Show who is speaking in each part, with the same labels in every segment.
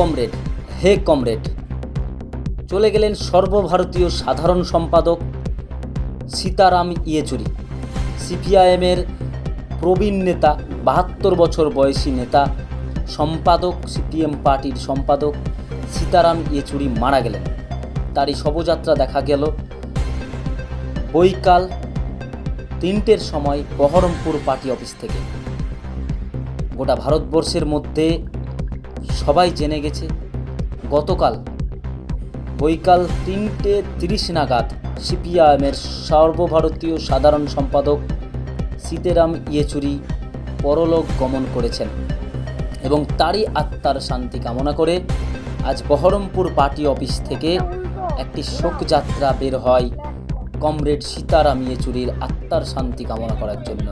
Speaker 1: Comrade, হে comrade. চলে গেলেন সর্বভারতীয় সাধারণ সম্পাদক সীতারাম ইয়েচুরি। সিপিআইএমের প্রবীণ নেতা, বাহাত্তর বছর বয়সী নেতা, সম্পাদক, সিপিএম পার্টির সম্পাদক সীতারাম ইয়েচুরি মারা গেলেন। তারই শবযাত্রা দেখা গেল। বৈকাল তিনটের সময় বহরমপুর পার্টি অফিস থেকে। গোটা ভারতবর্ষের মধ্যে সবাই জেনে গেছে, গতকাল বৈকাল তিনটে তিরিশ নাগাদ সিপিআইএমের সর্বভারতীয় সাধারণ সম্পাদক সীতারাম ইয়েচুরি পরলোক গমন করেছেন এবং তারই আত্মার শান্তি কামনা করে আজ বহরমপুর পার্টি অফিস থেকে একটি শোকযাত্রা বের হয় কমরেড সীতারাম ইয়েচুরির আত্মার শান্তি কামনা করার জন্য।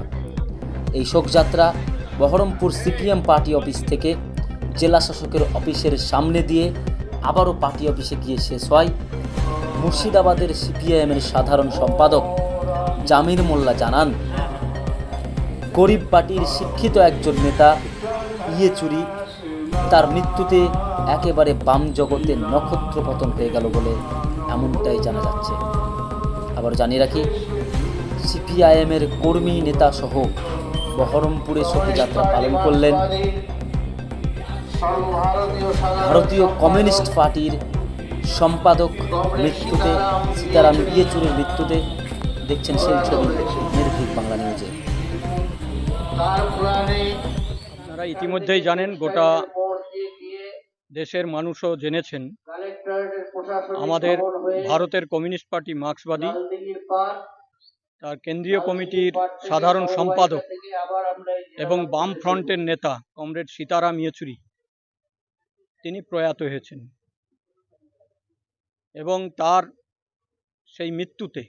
Speaker 1: এই শোকযাত্রা বহরমপুর সিপিএম পার্টি অফিস থেকে জেলা শাসকের অফিসের সামনে দিয়ে আবারও পার্টি অফিসে গিয়ে শেষ হয় মুর্শিদাবাদের সিপিআইএমের সাধারণ সম্পাদক জামির মোল্লা জানান, গরিব পার্টির শিক্ষিত একজন নেতা ইয়ে চুরি, তার মৃত্যুতে একেবারে বাম জগতে নক্ষত্র পতন হয়ে গেল বলে এমনটাই জানা যাচ্ছে। আবার জানিয়ে রাখি, সিপিআইএমের কর্মী নেতা সহ বহরমপুরে শোভাযাত্রা পালন করলেন ভারতীয় কমিউনিস্ট পার্টির সম্পাদক মৃত্যুতে সীতারাম ইয়েচুরের মৃত্যুতে দেখছেন সেই ছবি নির্ভীক বাংলা নিউজে।
Speaker 2: আপনারা ইতিমধ্যেই জানেন, গোটা দেশের মানুষও জেনেছেন, আমাদের ভারতের কমিউনিস্ট পার্টি মার্ক্সবাদী, তার কেন্দ্রীয় কমিটির সাধারণ সম্পাদক এবং বাম ফ্রন্টের নেতা কমরেড সীতারাম ইয়েচুরি। তিনি প্রয়াত হয়েছেন। এবং তার সেই মৃত্যুতে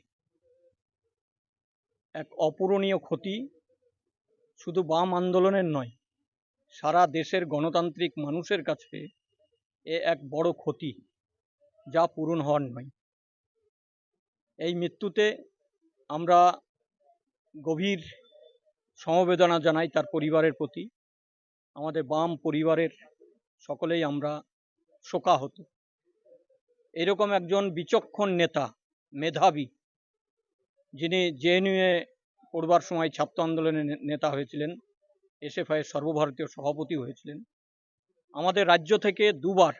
Speaker 2: এক অপূরণীয় ক্ষতি শুধু বাম আন্দোলনের নয়, সারা দেশের গণতান্ত্রিক মানুষের কাছে এ এক বড় ক্ষতি যা পূরণ হওয়ার নয়। এই মৃত্যুতে আমরা গভীর সমবেদনা জানাই তার পরিবারের প্রতি, আমাদের বাম পরিবারের সকলেই আমরা শোকাহত। এরকম একজন বিচক্ষণ নেতা, মেধাবী, যিনি জেএনইউয়ে পড়বার সময় ছাত্র আন্দোলনের নেতা হয়েছিলেন এসএফআইয়ের সর্বভারতীয় সভাপতি হয়েছিলেন। আমাদের রাজ্য থেকে দুবার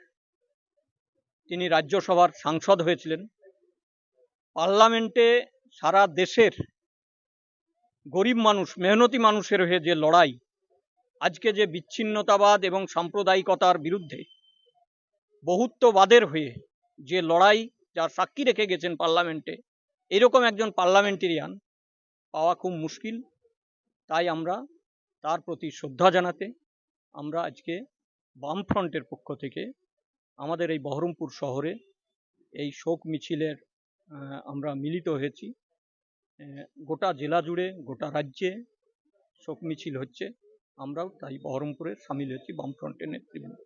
Speaker 2: তিনি রাজ্যসভার সাংসদ হয়েছিলেন। পার্লামেন্টে সারা দেশের গরিব মানুষ, মেহনতি মানুষের হয়ে যে লড়াই আজকে যে বিচ্ছিন্নতাবাদ এবং সাম্প্রদায়িকতার বিরুদ্ধে বহুত্ববাদের হয়ে যে লড়াই, যার সাক্ষী রেখে গেছেন পার্লামেন্টে, এরকম একজন পার্লামেন্টেরিয়ান পাওয়া খুব মুশকিল। তাই আমরা তার প্রতি শ্রদ্ধা জানাতে আমরা আজকে বামফ্রন্টের পক্ষ থেকে আমাদের এই বহরমপুর শহরে এই শোক মিছিলের আমরা মিলিত হয়েছি। গোটা জেলা জুড়ে, গোটা রাজ্যে শোক মিছিল হচ্ছে। আমরাও তাই বহরমপুরে সামিল হয়েছি বামফ্রন্টের নেতৃবৃন্দ।